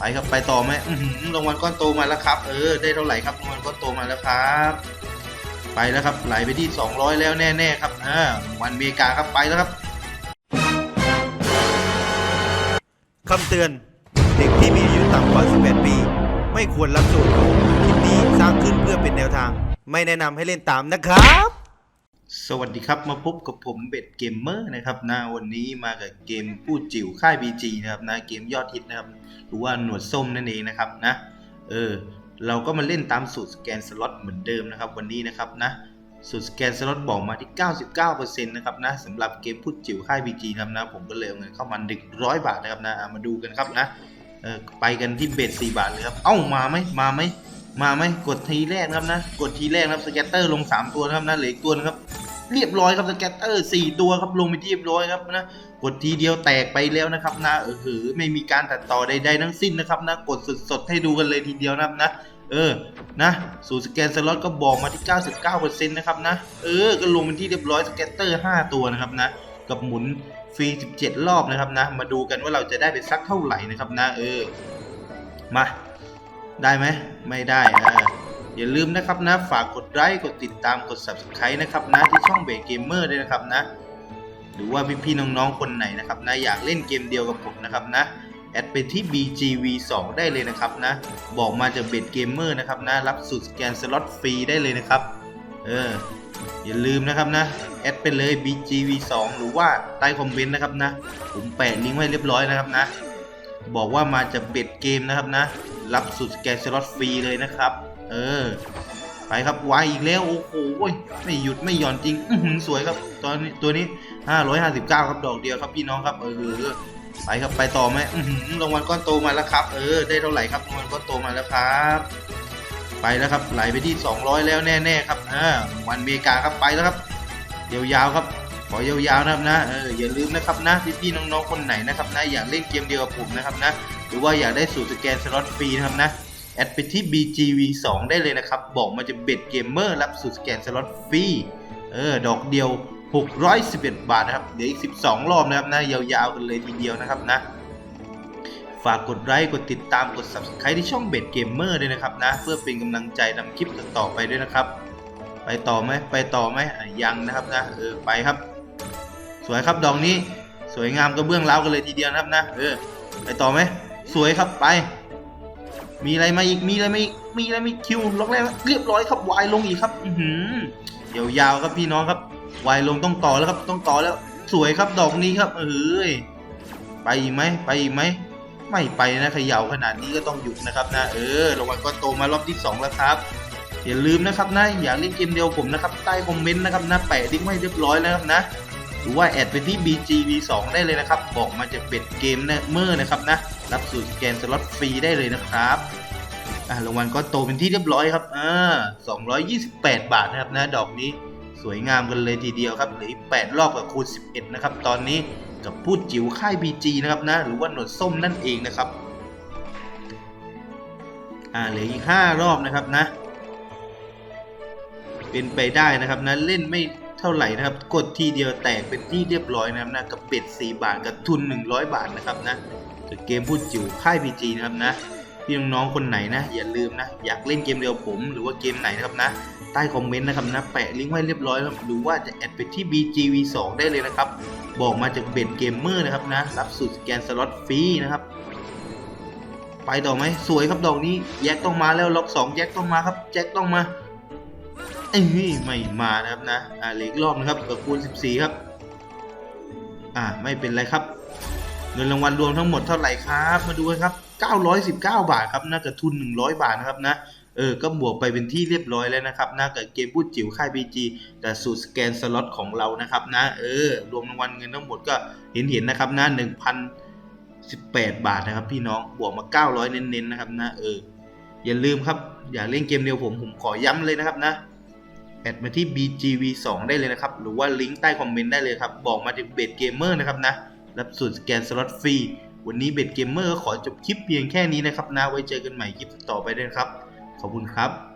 ไปครับไปต่อไหมรางวัลก้อนโตมาแล้วครับ เออ ได้เท่าไหร่ครับรางวัลก้อนโตมาแล้วครับ ไปแล้วครับ ไหลไปที่ 200 แล้วแน่ๆครับอ่าวันอเมริกาครับไปแล้วครับคำเตือน เด็กที่มีอายุต่ำกว่า 18 ปี ไม่ควรรับชมคลิปนี้สร้างขึ้นเพื่อเป็นแนวทาง ไม่แนะนำให้เล่นตามนะครับ สวัสดีครับมาพบกับผมเบ็ดเกมเมอร์นะครับนะวันนี้มากับเกมพูดจิ๋วค่าย BG นะครับนะเกมยอดฮิตนะครับหรือว่าหนวดส้มนั่นเองนะครับนะเออเราก็มาเล่นตามสูตรสแกนสล็อตเหมือนเดิมนะครับ วันนี้นะครับนะสูตรสแกนสล็อตบอกมาที่ 99%นะครับนะสำหรับเกมพูดจิ๋วค่าย BG นะครับนะผมก็เลยเอาเงินเข้ามา100 บาทนะครับนะมาดูกันครับนะเออไปกันที่เบ็ด4บาทเลยครับเอ้ามาไหมมาไหมมาไหมกดทีแรกนะครับนะกดทีแรกนะครับสแกตเตอร์ลง 3 ตัวนะครับนะเหลืออีกตัวนะครับ เรียบร้อยครับสแกตเตอร์สี่ตัวครับลงไปเรียบร้อยครับนะกดทีเดียวแตกไปแล้วนะครับนะเออหือไม่มีการตัดต่อใดๆทั้งสิ้นนะครับนะกดสดๆให้ดูกันเลยทีเดียวนะครับนะเออ นะ สูตรสแกนสล็อตก็บอกมาที่ 99%นะครับนะ เออ ก็ลงเป็นที่เรียบร้อยสแกตเตอร์ 5 ตัวนะครับนะ กับหมุนฟรี 17 รอบนะครับนะ มาดูกันว่าเราจะได้ไปสักเท่าไหร่นะครับนะ เออ มา ได้ไหม ไม่ได้เอ อย่าลืมนะครับนะ ฝากกดไลค์กดติดตามกด subscribe นะครับนะที่ช่องเบเกมเมอร์ด้วยนะครับนะ หรือว่าพี่ๆน้องๆคนไหนนะครับนะอยากเล่นเกมเดียวกับผมนะครับนะแอดไปที่ BGV2 ได้เลยนะครับนะ บอกมาจากเบดเกมเมอร์นะครับนะ รับสูตรสแกนสล็อตฟรีได้เลยนะครับ เออ อย่าลืมนะครับนะ แอดไปเลย BGV2 หรือว่าใต้คอมเมนต์นะครับนะ ผมแปะลิงก์ไว้เรียบร้อยนะครับนะ บอกว่ามาจากเบ็ดเกมนะครับนะ รับสูตรสแกนสล็อตฟรีเลยนะครับ เออ ไปครับไวอีกแล้วโอ้โหไม่หยุดไม่หย่อนจริงอื้อหือสวยครับ ตอนนี้ตัวนี้559ครับดอกเดียวครับพี่น้องครับเออไปครับไปต่อไหมอื้อหือรางวัลก้อนโตมาแล้วครับ เออ ได้เท่าไหร่ครับรางวัลก้อนโตมาแล้วครับ ไปแล้วครับไหลไปที่ 200 แล้วแน่ๆครับอ่าวันอเมริกาครับไปแล้วครับยาวๆครับ ขอยาวๆนะครับนะเอออย่าลืมนะครับนะพี่ๆน้องๆคนไหนนะครับนะอยากเล่นเกมเดียวกับผมนะครับนะหรือว่าอยากได้สูตรสแกนสล็อตฟรีนะครับนะแอดไปที่ BGV2 ได้เลยนะครับบอกมาจะเบ็ดเกมเมอร์รับสูตรสแกนสล็อตฟรีเออดอกเดียว 611 บาทนะครับเดี๋ยวอีก 12 รอบนะครับนะยาวๆกันเลยทีเดียวนะครับนะฝากกดไลค์กดติดตามกด subscribe ที่ช่องเบ็ดเกมเมอร์ด้วยนะครับนะเพื่อเป็นกำลังใจทำคลิปต่อไปด้วยนะครับ ไปต่อไหมไปต่อไหมยังนะครับนะเออไปครับ วยครับดอกนี้ สวยงามกระเบื้องเล้ากันเลยทีเดียวนะครับนะเออไปต่อไหมสวยครับไป มีอะไรมาอีกมีอะไรมาอีกมีอะไรมีคิวล็อกแรกเรียบร้อยครับวายลงอีกครับอือหือยาวๆครับพี่น้องครับวายลงต้องต่อแล้วครับต้องต่อแล้ว สวยครับดอกนี้ครับเอ้ยไปอีกไหมไปอีกไหมไม่ไปนะเขย่าขนาดนี้ก็ต้องหยุดนะครับนะเออรางวัลก็โตมารอบที่สองแล้วครับอย่าลืมนะครับนะอยากเล่นเกมเดียวผมนะครับใต้คอมเมนต์นะครับนะแปะลิงไว้เรียบร้อยแล้วครับนะ หรือว่าแอดไปที่ BGV2 ได้เลยนะครับ บอกมาจากเป็ดเกมเมอร์นะครับนะ รับสูตรสแกนสล็อตฟรีได้เลยนะครับอ่ารางวัลก็โตเป็นที่เรียบร้อยครับอ่า228 บาทนะครับนะดอกนี้สวยงามกันเลยทีเดียวครับเหลืออีก8รอบกับคูณ 11 นะครับ ตอนนี้กับพูดจิ๋วค่าย BG นะครับนะ หรือว่าหนวดส้มนั่นเองนะครับ อ่าเหลืออีก 5 รอบนะครับนะ เป็นไปได้นะครับนะ เล่นไม่ เท่าไหร่นะครับ กดทีเดียวแตกเป็นที่เรียบร้อยนะครับนะกับเป็ด 4 บาทกับทุน 100 บาทนะครับนะเกมพูดจิ๋วค่าย BG นะครับนะพี่น้องๆคนไหนนะอย่าลืมนะอยากเล่นเกมเดียวผมหรือว่าเกมไหนนะครับนะใต้คอมเมนต์นะครับนะแปะลิงก์ไว้เรียบร้อยครับหรือว่าจะแอดไปที่ BGV2 ได้เลยนะครับ บอกมาจากเบ็ดเกมเมอร์นะครับนะรับสูตรสแกนสล็อตฟรีนะครับไปต่อไหมสวยครับดอกนี้แจ็คต้องมาแล้วล็อก2แจ็คต้องมาครับแจ็คต้องมา เอ้ยไม่มานะครับนะอ่าเหลืออีกรอบนะครับกับคูณ14 ครับ อ่าไม่เป็นไรครับ เงินรางวัลรวมทั้งหมดเท่าไหร่ครับ มาดูกันครับ 919 บาทครับน่าจะทุน 100 บาทนะครับนะเออ ก็บวกไปเป็นที่เรียบร้อยแล้วนะครับนะกับเกมพูดจิ๋วค่าย BG แต่สูตรสแกนสล็อตของเรานะครับนะ เออ รวมรางวัลเงินทั้งหมดก็เห็นเห็นนะครับนะ1,018 บาทนะครับ พี่น้อง บวกมา 900 เน้นๆนะครับนะ เออ อย่าลืมครับ อย่าเล่นเกมเดียวผม ผมขอย้ำเลยนะครับนะ แอดมาที่ BGV2 ได้เลยนะครับ หรือว่าลิงก์ใต้คอมเมนต์ได้เลยครับ บอกมาจากเบดเกมเมอร์นะครับนะ รับสูตรสแกนสล็อตฟรี วันนี้เบดเกมเมอร์ขอจบคลิปเพียงแค่นี้นะครับนะ ไว้เจอกันใหม่คลิปต่อไปด้วยนะครับ ขอบคุณครับ